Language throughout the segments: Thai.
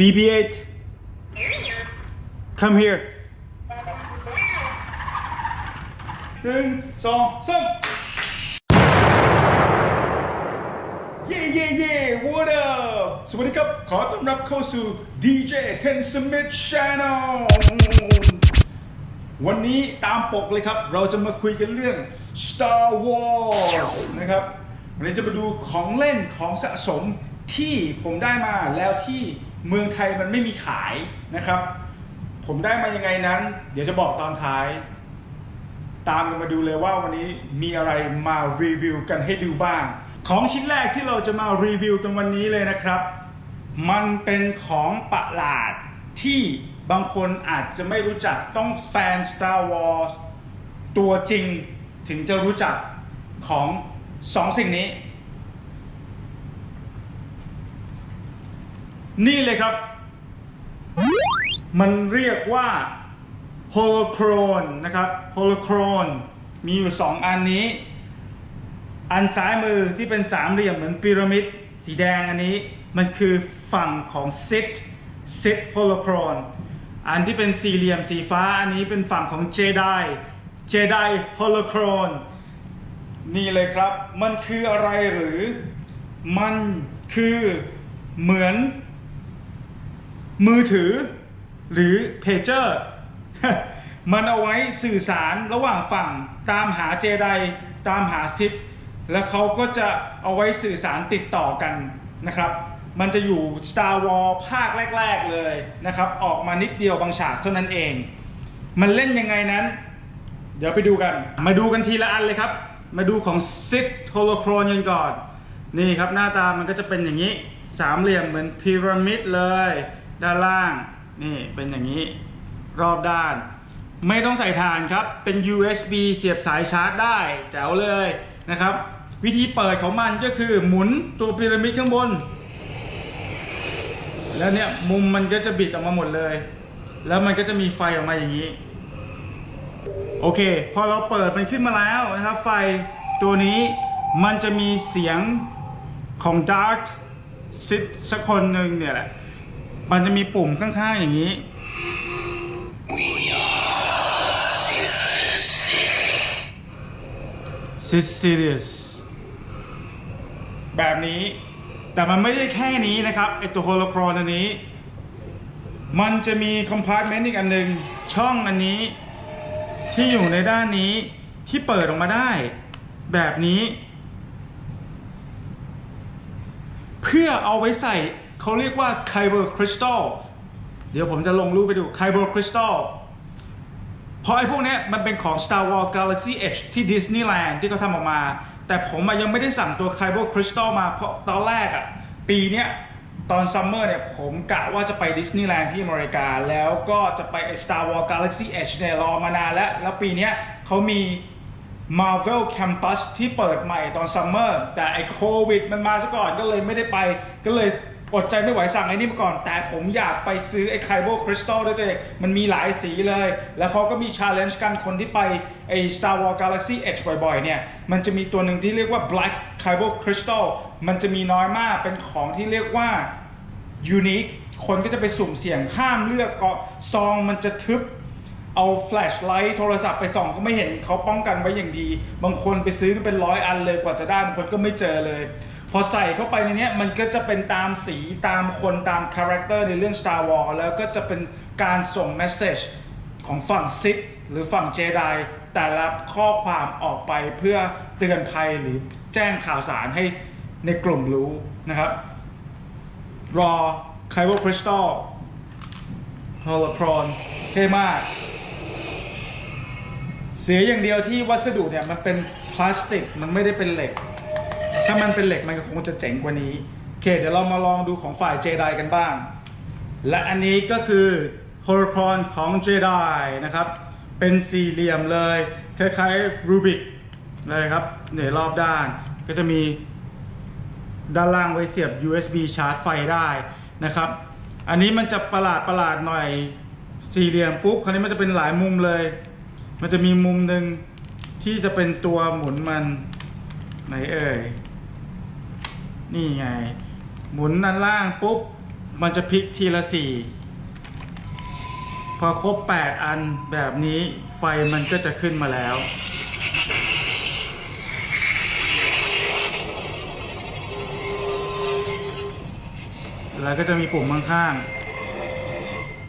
BB8 come here หนึ่งสองสามเย่เย่เย่ what up สวัสดีครับ ขอต้อนรับเข้าสู่ DJ Ten Smith Channel วันนี้ตามปกเลยครับ เราจะมาคุยกันเรื่อง Star Wars นะครับ วันนี้จะมาดูของเล่นของสะสม ที่ผมได้มาแล้วที่เมืองไทยมันไม่มีขายนะครับ ผมได้มายังไงนั้น เดี๋ยวจะบอกตอนท้าย ตามกันมาดูเลยว่าวันนี้มีอะไรมารีวิวกันให้ดูบ้าง ของชิ้นแรกที่เราจะมารีวิวกันวันนี้เลยนะครับ มันเป็นของประหลาดที่บางคนอาจจะไม่รู้จักต้องแฟน Star Wars ตัวจริงถึงจะรู้จักของสองสิ่งนี้ นี่เลยครับ มันเรียกว่าโฮโลโครนนะครับโฮโลโครนมีอยู่สองอันนี้ อันซ้ายมือที่เป็นสามเหลี่ยมเหมือนพีระมิดสีแดงอันนี้มันคือฝั่งของซิทซิทโฮโลโครนอันที่เป็นสี่เหลี่ยมสีฟ้าอันนี้เป็นฝั่งของเจไดเจไดโฮโลโครนนี่เลยครับ มันคืออะไรหรือ มันคือเหมือน มือถือ หรือเพจเจอร์มันเอาไว้สื่อสารระหว่างฝั่งตามหาเจไดตามหาซิดแล้วเขาก็จะเอาไว้สื่อสารติดต่อกันนะครับ มันจะอยู่ Star Wars ภาคแรก ๆเลยนะครับ ออกมานิดเดียวบางฉากเท่านั้นเอง มันเล่นยังไงนั้น เดี๋ยวไปดูกัน มาดูกันทีละอันเลยครับ มาดูของซิดโฮโลโครนกันก่อน นี่ครับหน้าตามันก็จะเป็นอย่างนี้ สามเหลี่ยมเหมือนพีระมิดเลย ด้านล่างนี่เป็นอย่างนี้รอบด้าน ไม่ต้องใส่ฐานครับ เป็น USB เสียบสายชาร์จได้แจ๋วเลยนะครับ วิธีเปิดของมันก็คือหมุนตัวพีระมิดข้างบน แล้วเนี่ยมุมมันก็จะบิดออกมาหมดเลย แล้วมันก็จะมีไฟออกมาอย่างนี้ โอเค พอเราเปิดมันขึ้นมาแล้วนะครับ ไฟตัวนี้มันจะมีเสียงของ Dark ซิดสักคนหนึ่งเนี่ยแหละ มันจะมีปุ่มข้างๆอย่างนี้ Sith Sirius แบบนี้ แต่มันไม่ได้แค่นี้นะครับไอตัวโฮโลครนอันนี้ มันจะมีคอมพาร์ตเมนต์อีกอันหนึ่งช่องอันนี้ที่อยู่ในด้านนี้ที่เปิดออกมาได้ แบบนี้ เพื่อเอาไว้ใส่ เขาเรียกว่าไคเบอร์คริสตัลเดี๋ยวผมจะลงรูปไปดูไคเบอร์คริสตัลเพราะไอ้พวกนี้มันเป็นของ Star Wars Galaxy Edge ที่ดิสนีย์แลนด์ที่เขาทำออกมา แต่ผมยังไม่ได้สั่งตัวไคเบอร์คริสตัลมาเพราะตอนแรกอะปีเนี้ยตอนซัมเมอร์เนี่ยผมกะว่าจะไปดิสนีย์แลนด์ที่อเมริกา แล้วก็จะไป Star Wars Galaxy Edge เนี่ยรอมานานแล้ว แล้วปีเนี้ยเขามี Marvel Campus ที่เปิดใหม่ตอนซัมเมอร์แต่ไอโควิดมันมาซะก่อนก็เลยไม่ได้ไปก็เลย อดใจไม่ไหวสั่งไอ้นี่มาก่อน แต่ผมอยากไปซื้อไอ้ไคโบคริสตัลด้วยตัวเอง มันมีหลายสีเลย แล้วเขาก็มีชาเลนจ์กันคนที่ไปไอ้ Star Wars Galaxy Edge บ่อยๆ เนี่ย มันจะมีตัวหนึ่งที่เรียกว่า Black k y b o Crystal มันจะมีน้อยมากเป็นของที่เรียกว่า Unique คนก็จะไปสุ่มเสี่ยงห้ามเลือกก็ซองมันจะทึบเอาแฟลชไลท์โทรศัพท์ไปส่องก็ไม่เห็นเขาป้องกันไว้อย่างดี บางคนไปซื้อกันเป็นร้อยอันเลยกว่าจะได้ บางคนก็ไม่เจอเลย พอใส่เข้าไปในนี้มันก็จะเป็นตามสีตามคนตามคาแรคเตอร์ในเรื่อง Star Wars แล้วก็จะเป็นการส่งเมสเซจของฝั่งซิกหรือฝั่งเจไดแต่ละข้อความออกไปเพื่อเตือนภัยหรือแจ้งข่าวสารให้ในกลุ่มรู้นะครับ รอไคโบคริสตัลฮโลโครอนเท่มาก เสียอย่างเดียวที่วัสดุเนี่ยมันเป็นพลาสติกมันไม่ได้เป็นเหล็ก ถ้ามันเป็นเหล็กมันก็คงจะเจ๋งกว่านี้โอเคเดี๋ยวเรามาลองดูของฝ่ายเจไดกันบ้าง และอันนี้ก็คือโฮโลโครนของเจไดนะครับ เป็นสี่เหลี่ยมเลย คล้ายๆรูบิกเลยครับเนี่ยรอบด้านก็จะมีด้านล่างไว้เสียบ USB ชาร์จไฟได้นะครับ อันนี้มันจะประหลาดประหลาดหน่อยสี่เหลี่ยมปุ๊บคราวนี้มันจะเป็นหลายมุมเลย มันจะมีมุมหนึ่งที่จะเป็นตัวหมุนมัน ไหนเอ่ย นี่ไง หมุนด้านล่างปุ๊บ มันจะพลิกทีละสี่พอครบ 8 อันแบบนี้ไฟมันก็จะขึ้นมาแล้ว แล้วก็จะมีปุ่มข้าง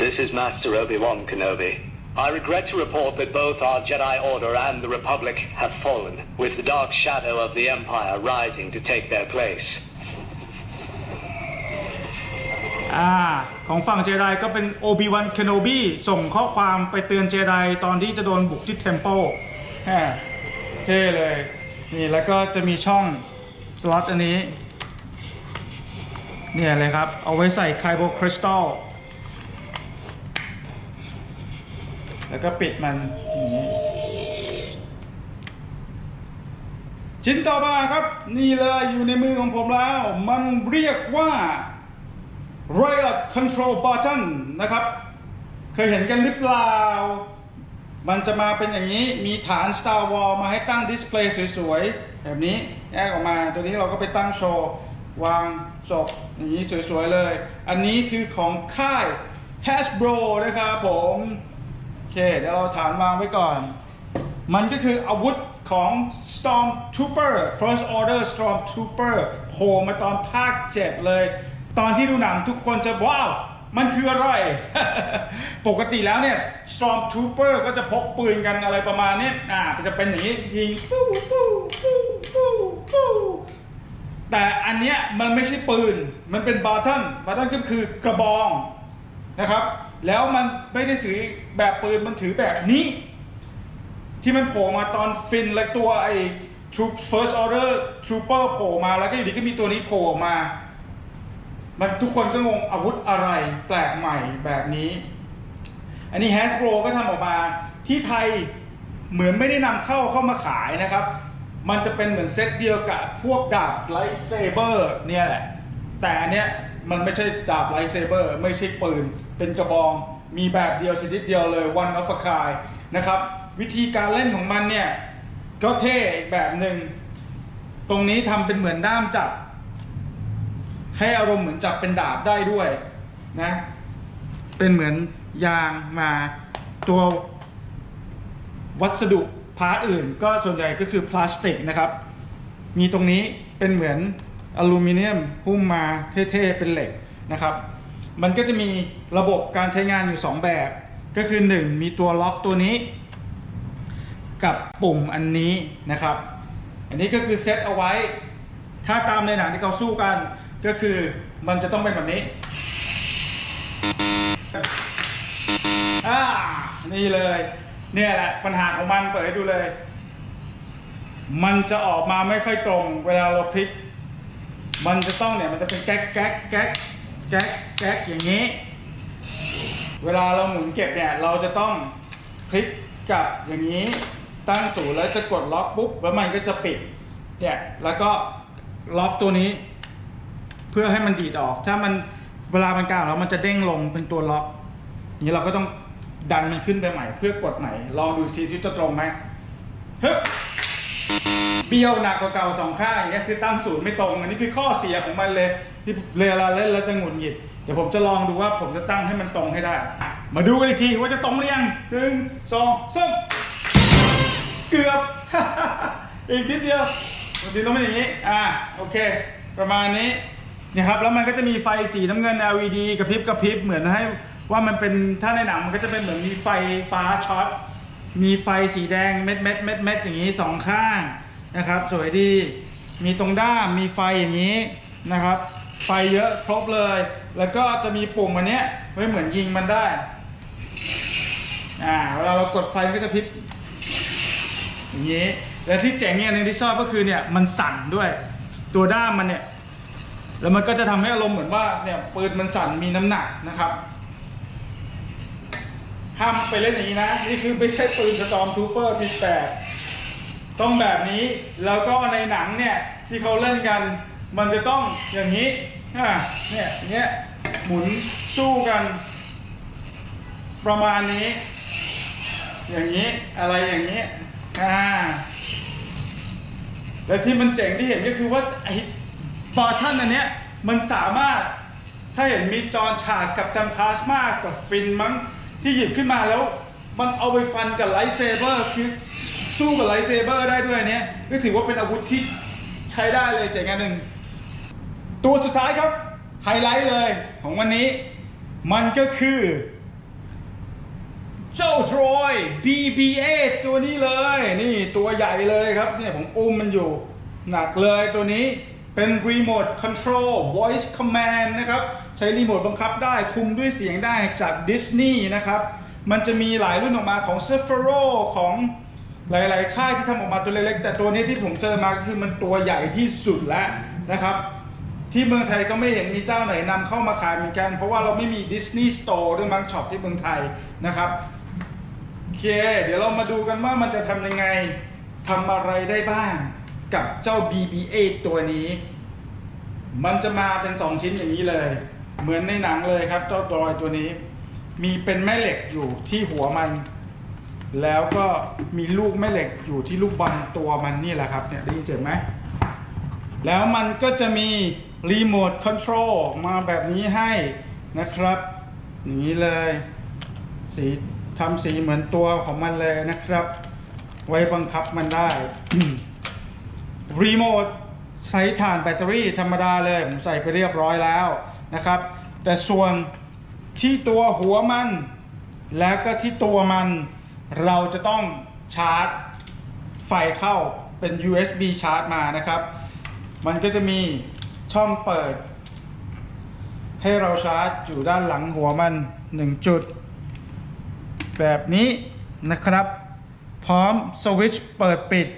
This is Master Obi-Wan Kenobi. I regret to report that both our Jedi Order and the Republic have fallen, with the dark shadow of the Empire rising to take their place. ๆอ่าของฝั่งเจไดก็เป็นโอบิวันเคนโนบีส่งข้อความไปเตือนเจไดตอนที่จะโดนบุกที่เทมเ l ลแฮเท่เลย นี่แล้วก็จะมีช่องสล็อตอันนี้ เนี่ยเลยครับ เอาไว้ใส่ไคโบคริสตัล แล้วก็ปิดมันอย่างนี้ชิ้นต่อมาครับ นี่เลยอยู่ในมือของผมแล้ว มันเรียกว่า Riot Control Button นะครับ เคยเห็นกันหรือเปล่า มันจะมาเป็นอย่างนี้มีฐาน Star Wars มาให้ตั้งดิสเพลย์สวยๆ แบบนี้แยกออกมา ตัวนี้เราก็ไปตั้งโชว์ วางจบอย่างนี้สวยๆเลย อันนี้คือของค่าย Hasbro นะครับผม เค เดี๋ยวเราฐานวางไว้ก่อน มันก็คืออาวุธของ Storm Trooper First Order Storm Trooper โผล่มาตอนภาค 7 เลย ตอนที่ดูหนังทุกคนจะว้าว มันคืออะไร ปกติแล้วเนี่ย Storm Trooper ก็จะพกปืนกันอะไรประมาณนี้อ่าจะเป็นอย่างนี้ ยิงปูปูปูปูปูแต่อันเนี้ยมันไม่ใช่ปืน มันเป็นบา t ันบา t ันก็คือกระบอง นะครับ แล้วมันไม่ได้ถือแบบปืนมันถือแบบนี้ ที่มันโผล่มาตอนฟินและตัวไอ้ Troop First Order Trooper โผล่มาแล้วก็อยู่ดีก็มีตัวนี้โผล่ออกมา มันทุกคนก็งงอาวุธอะไรแปลกใหม่แบบนี้ อันนี้ Hasbro ก็ทำออกมาที่ไทยเหมือนไม่ได้นำเข้าเข้ามาขายนะครับ มันจะเป็นเหมือนเซตเดียวกับพวกดาบไลท์เซเบอร์เนี่ยแหละ แต่อันเนี้ย มันไม่ใช่ดาบไลท์เซเบอร์ไม่ใช่ปืน เป็นกระบอง มีแบบเดียวชนิดเดียวเลย one of a kind นะครับ วิธีการเล่นของมันเนี่ย ก็เท่อีกแบบหนึ่ง ตรงนี้ทำเป็นเหมือนด้ามจับ ให้อารมณ์เหมือนจับเป็นดาบได้ด้วยนะ เป็นเหมือนยางมาตัววัสดุพาร์ทอื่น ก็ส่วนใหญ่ก็คือพลาสติกนะครับ มีตรงนี้เป็นเหมือน อลูมิเนียมหุ้มมาเท่ๆเป็นเหล็กนะครับ มันก็จะมีระบบการใช้งานอยู่ 2 แบบ ก็คือ 1 มีตัวล็อกตัวนี้ กับปุ่มอันนี้นะครับ อันนี้ก็คือเซตเอาไว้ ถ้าตามในหนังที่เขาสู้กัน ก็คือมันจะต้องเป็นแบบนี้อ่านี่เลย เนี่ยแหละปัญหาของมันเปิดให้ดูเลย มันจะออกมาไม่ค่อยตรง เวลาเราพลิก มันจะต้องเนี่ยมันจะเป็นแก๊กแก๊กแก๊กแก๊กแก๊กอย่างนี้ เวลาเราหมุนเก็บเนี่ยเราจะต้องพลิกกลับอย่างนี้ตั้งศูนย์แล้วจะกดล็อกปุ๊บแล้วมันก็จะปิดเนี่ยแล้วก็ล็อกตัวนี้ เพื่อให้มันดีดออก ถ้ามันเวลามันกลางแล้วมันจะเด้งลงเป็นตัวล็อกนี้เราก็ต้องดันมันขึ้นไปใหม่ เพื่อกดใหม่ลองดูทีที่จะตรงไหมฮ้ยเบี้ยวหนักกว่าเก่าสองข้างอย่างเงี้ยคือตั้งศูนย์ไม่ตรง อันนี้คือข้อเสียของมันเลยที่เวลาเล่นแล้วจะหงุดหงิดเดี๋ยวผมจะลองดูว่าผมจะตั้งให้มันตรงให้ได้ มาดูกันอีกทีว่าจะตรงหรือยังหนึ่งสองสามเกือบ อีกนิดเดียวปกติต้องเป็นอย่างนี้ อ่า โอเค ประมาณนี้เนี่ยครับ แล้วมันก็จะมีไฟสีน้ำเงิน LED กระพริบกระพริบ เหมือนให้ว่ามันเป็น ถ้าในหนังมันก็จะเป็นเหมือนมีไฟฟ้าช็อต มีไฟสีแดงเม็ดเม็ดเม็ดเม็ดอย่างนี้สองข้าง นะครับ สวยดีมีตรงด้ามมีไฟอย่างนี้นะครับ ไฟเยอะครบเลย แล้วก็จะมีปุ่มอันเนี้ยไว้เหมือนยิงมันได้อ่าเวลาเรากดไฟมันก็จะพริบอย่างนี้แล้วที่เจ๋งเนี่ยหนึงที่ชอบก็คือเนี่ยมันสั่นด้วย ตัวด้ามมันเนี่ยแล้วมันก็จะทำให้อารมณ์เหมือนว่าเนี่ยปืนมันสั่นมีน้ำหนักนะครับห้ามไปเล่นอย่างนี้นะ นี่คือไม่ใช่ปืนสตอมทูเปอร์พีแปด ต้องแบบนี้แล้วก็ในหนังเนี่ยที่เขาเล่นกัน มันจะต้องอย่างนี้อะเนี่ยอย่างเงี้ยหมุนสู้กัน ประมาณนี้ อย่างนี้อะไรอย่างนี้อ่าและที่มันเจ๋งที่เห็นก็คือว่าไอ้บาทันอันเนี้ยมันสามารถถ้าเห็นมีตอนฉากกับตันพลาสมากับฟินมั้งที่หยิบขึ้นมาแล้ว มันเอาไปฟันกับไลท์เซเบอร์คือ สู้กับไลท์เซเบอร์ได้ด้วยเนี้ยก็ถือว่าเป็นอาวุธที่ใช้ได้เลยเจ๋งอันหนึ่ง ตัวสุดท้ายครับ ไฮไลท์เลยของวันนี้ มันก็คือ เจ้าดรอย BB8 ตัวนี้เลย นี่ตัวใหญ่เลยครับเนี่ยผมอุ้มมันอยู่ หนักเลยตัวนี้เป็นรีโมทคอนโทรล voice command นะครับ ใช้รีโมทบังคับได้คุมด้วยเสียงได้จากดิสนีย์นะครับ มันจะมีหลายรุ่นออกมาของ s e p h r o ของ หลายๆ ค่ายที่ทำออกมาตัวเล็กๆ แต่ตัวนี้ที่ผมเจอมาคือมันตัวใหญ่ที่สุดแล้วนะครับ ที่เมืองไทยก็ไม่เห็นมีเจ้าไหนนำเข้ามาขายเหมือนกัน เพราะว่าเราไม่มี Disney Store ด้วยบางช็อปที่เมืองไทยนะครับโอเค เดี๋ยวเรามาดูกันว่ามันจะทำยังไงทำอะไรได้บ้างกับเจ้า BB8 ตัวนี้ มันจะมาเป็น 2 ชิ้นอย่างนี้เลย เหมือนในหนังเลยครับเจ้าดอยตัวนี้ มีเป็นแม่เหล็กอยู่ที่หัวมัน แล้วก็มีลูกแม่เหล็กอยู่ที่ลูกบอลตัวมันนี่แหละครับเนี่ยได้ยินเสียงไหมแล้วมันก็จะมีรีโมทคอนโทรลมาแบบนี้ให้นะครับอย่างนี้เลยสีทำสีเหมือนตัวของมันเลยนะครับ ไว้บังคับมันได้รีโมทใช้ถ่านแบตเตอรี่ธรรมดาเลย ผมใส่ไปเรียบร้อยแล้วนะครับ แต่ส่วนที่ตัวหัวมัน และก็ที่ตัวมัน เราจะต้องชาร์จไฟเข้าเป็น USB ชาร์จมานะครับ มันก็จะมีช่องเปิด ให้เราชาร์จอยู่ด้านหลังหัวมัน 1 จุด แบบนี้นะครับ พร้อมสวิตช์เปิดปิด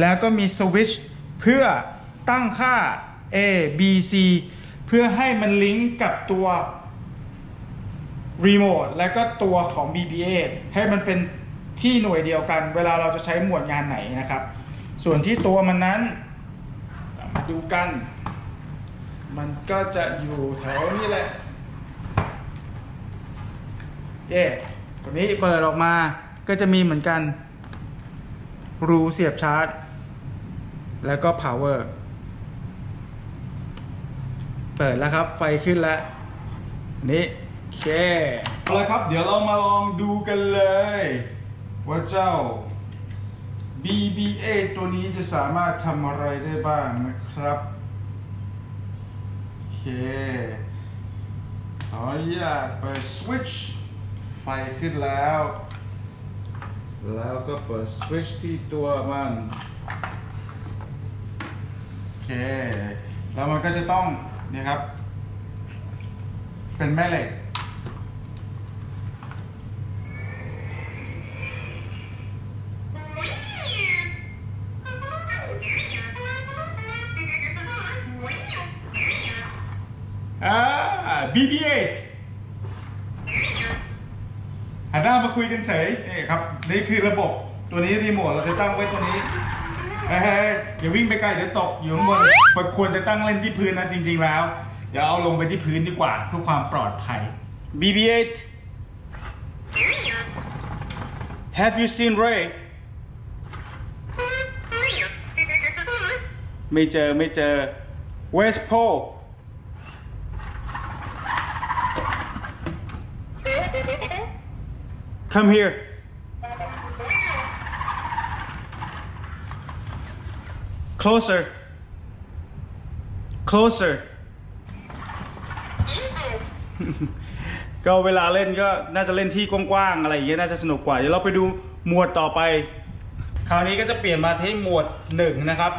แล้วก็มีสวิตช์เพื่อตั้งค่า A B C เพื่อให้มันลิงก์กับตัว รีโมทและก็ตัวของ BB8 ให้มันเป็นที่หน่วยเดียวกัน เวลาเราจะใช้หมวดงานไหนนะครับ ส่วนที่ตัวมันนั้นมาดูกัน มันก็จะอยู่แถวนี้แหละเย่ตัวนี้เปิดออกมาก็จะมีเหมือนกัน รูเสียบชาร์จ แล้วก็ power เปิดแล้วครับ ไฟขึ้นแล้ว นี่ เคเอาละครับ เดี๋ยวเรามาลองดูกันเลย ว่าเจ้า BB8 ตัวนี้จะสามารถทำอะไรได้บ้างนะครับโอเคขออนุญาตเปิดสวิตช์ไฟขึ้นแล้ว แล้วก็เปิดสวิตช์ที่ตัวมันโอเค แล้วมันก็จะต้องนี่ครับ เป็นแม่เหล็ก BB8 หันหน้ามาคุยกันเฉยนี่ครับนี่คือระบบตัวนี้รีโมทเราจะตั้งไว้ตัวนี้เฮ้ยเฮ้ยอย่าวิ่งไปไกลเดี๋ยวตกอยู่ข้างบนมันควรจะตั้งเล่นที่พื้นนะจริง ๆ แล้ว เดี๋ยวเอาลงไปที่พื้นดีกว่าเพื่อความปลอดภัย BB8 Have you seen Ray ไม่เจอไม่เจอ Where's Paul Come here. Closer. Closer. ก็เวลาเล่นก็น่าจะเล่นที่กว้างๆอะไรอย่างเงี้ยน่าจะสนุกกว่า เดี๋ยวเราไปดูหมวดต่อไป คราวนี้ก็จะเปลี่ยนมาที่หมวดหนึ่งนะครับ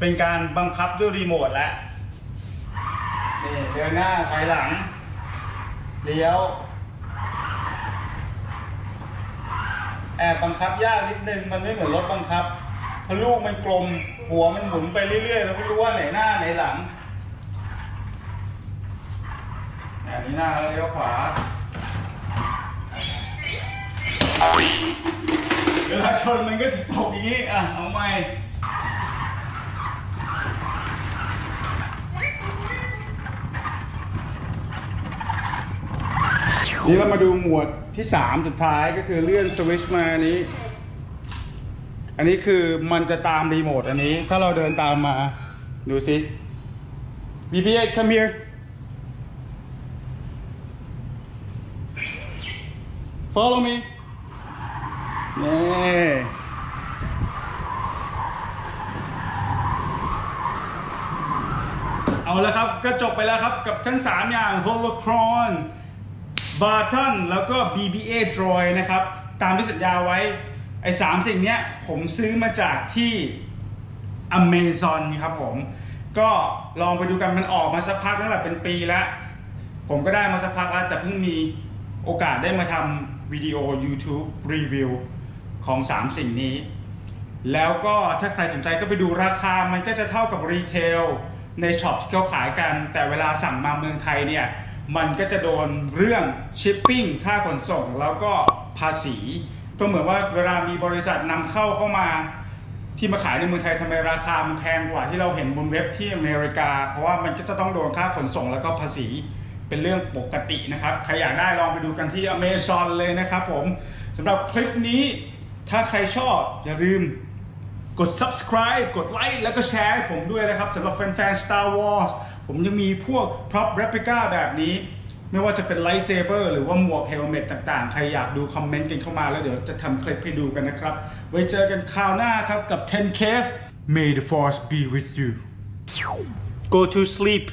เป็นการบังคับด้วยรีโมทแล้วนี่เดินหน้าถอยหลังเลี้ยว แอบบังคับยากนิดนึงมันไม่เหมือนรถบังคับเพราะลูกมันกลม หัวมันหมุนไปเรื่อยๆเราไม่รู้ว่าไหนหน้าไหนหลังอันนี้หน้าแล้วเลี้ยวขวาเวลาชนมันก็จะตกอย่างนี้อะเอาใหม่นี่เรามาดูหมวด ที่สามสุดท้ายก็คือเลื่อนสวิชมาอันนี้ อันนี้คือมันจะตามรีโมทอันนี้ ถ้าเราเดินตามมา ดูสิ BB8 come here ฟอล l o w me นี่เอาแล้วครับ ก็จบไปแล้วครับกับทั้ง 3 อย่างโฮโล c r o น แล้วก็ BBA Droid นะครับ ตามที่สัญญาไว้ ไอ้สามสิ่งเนี้ยผมซื้อมาจากที่ Amazon ครับผม ก็ลองไปดูกันมันออกมาสักพักแล้วแหละเป็นปีแล้ว ผมก็ได้มาสักพักแล้วแต่เพิ่งมีโอกาสได้มาทำวิดีโอ YouTube รีวิวของ 3 สิ่งนี้ แล้วก็ถ้าใครสนใจก็ไปดูราคามันก็จะเท่ากับรีเทลในช็อปที่เขาขายกัน แต่เวลาสั่งมาเมืองไทยเนี่ย มันก็จะโดนเรื่องชิปปิ้งค่าขนส่งแล้วก็ภาษี ก็เหมือนว่าเวลามีบริษัทนำเข้าเข้ามา ที่มาขายในเมืองไทยทำไมราคามันแพงกว่าที่เราเห็นบนเว็บที่อเมริกา เพราะว่ามันก็จะต้องโดนค่าขนส่งแล้วก็ภาษีเป็นเรื่องปกตินะครับใครอยากได้ลองไปดูกันที่ Amazon เลยนะครับผมสำหรับคลิปนี้ถ้าใครชอบอย่าลืมกด subscribe กดไลค์แล้วก็แชร์ให้ผมด้วยนะครับสำหรับแฟนๆ Star Wars ผมยังมีพวก prop replica แบบนี้ ไม่ว่าจะเป็นไลท์เซเบอร์หรือว่าหมวกเฮลเมตต่างๆ ใครอยากดูคอมเมนต์กันเข้ามาแล้วเดี๋ยวจะทำคลิปให้ดูกันนะครับ ไว้เจอกันคราวหน้าครับกับ 10 Cave May the Force be with you Go to sleep